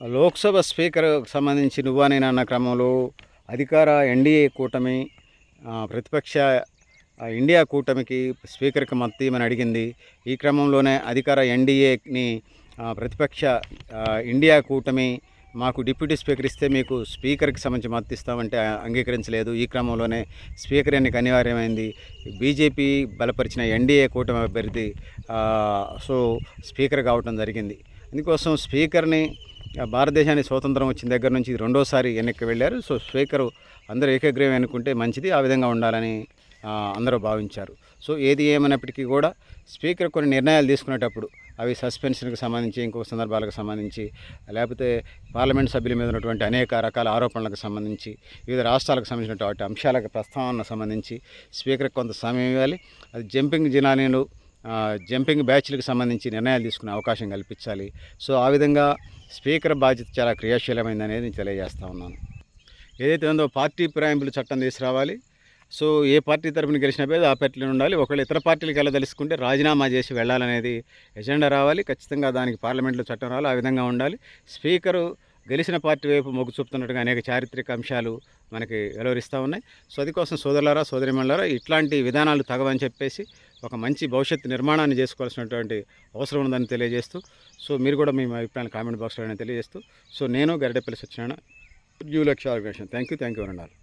Lok Sabha speaker సంబంధించి నువ్వా అన్న క్రమంలో అధికార ఎన్డీఏ కూటమి ప్రతిపక్ష ఇండియా కూటమికి స్పీకర్కి మద్దతు అడిగింది. ఈ క్రమంలోనే అధికార ఎన్డీఏని ప్రతిపక్ష ఇండియా కూటమి మాకు డిప్యూటీ స్పీకర్ ఇస్తే మీకు స్పీకర్కి సంబంధించి మద్దతు ఇస్తామంటే అంగీకరించలేదు. ఈ క్రమంలోనే స్పీకర్ ఎన్నిక అనివార్యమైంది. బీజేపీ బలపరిచిన ఎన్డీఏ కూటమి అభ్యర్థి సో స్పీకర్ కావటం జరిగింది. అందుకోసం స్పీకర్ని భారతదేశానికి స్వతంత్రం వచ్చిన దగ్గర నుంచి రెండోసారి ఎన్నిక వెళ్ళారు. సో స్పీకరు అందరూ ఏకగ్రీవం అనుకుంటే మంచిది ఆ విధంగా ఉండాలని అందరూ భావించారు. సో ఏది ఏమైనప్పటికీ కూడా స్పీకర్ కొన్ని నిర్ణయాలు తీసుకునేటప్పుడు అవి సస్పెన్షన్కి సంబంధించి ఇంకొక సందర్భాలకు సంబంధించి లేకపోతే పార్లమెంట్ సభ్యుల మీద ఉన్నటువంటి అనేక రకాల ఆరోపణలకు సంబంధించి వివిధ రాష్ట్రాలకు సంబంధించినటువంటి అంశాలకు ప్రస్తావనకు సంబంధించి స్పీకర్కి కొంత సమయం ఇవ్వాలి. అది జంపింగ్ జినానీలు జంపింగ్ బ్యాచ్లకు సంబంధించి నిర్ణయాలు తీసుకునే అవకాశం కల్పించాలి. సో ఆ విధంగా స్పీకర్ బాధ్యత చాలా క్రియాశీలమైంది అనేది నేను తెలియజేస్తా ఉన్నాను. ఏదైతే ఉందో పార్టీ ఫిరాయింపులు చట్టం తీసుకురావాలి. సో ఏ పార్టీ తరపున గెలిచిన పేద ఆ పార్టీలో ఉండాలి. ఒకవేళ ఇతర పార్టీలకు వెళ్ళదలుచుకుంటే రాజీనామా చేసి వెళ్ళాలనేది ఎజెండా రావాలి. ఖచ్చితంగా దానికి పార్లమెంట్లో చట్టం రావాలి. ఆ విధంగా ఉండాలి. స్పీకరు గెలిచిన పార్టీ వైపు మొగ్గు చూపుతున్నట్టుగా అనేక చారిత్రక అంశాలు మనకి వెలువరిస్తూ ఉన్నాయి. సో అది కోసం సోదరులారా సోదరిమణులారా ఇట్లాంటి విధానాలు తగవని చెప్పేసి ఒక మంచి భవిష్యత్ నిర్మాణాన్ని చేసుకోవాల్సినటువంటి అవసరం ఉందని తెలియజేస్తూ సో మీరు కూడా మీ అభిప్రాయాలు కామెంట్ బాక్స్లో తెలియజేస్తూ సో నేను Garidapalli Satyanarayana you Lakshya organisation. Thank you thank you అన్నారు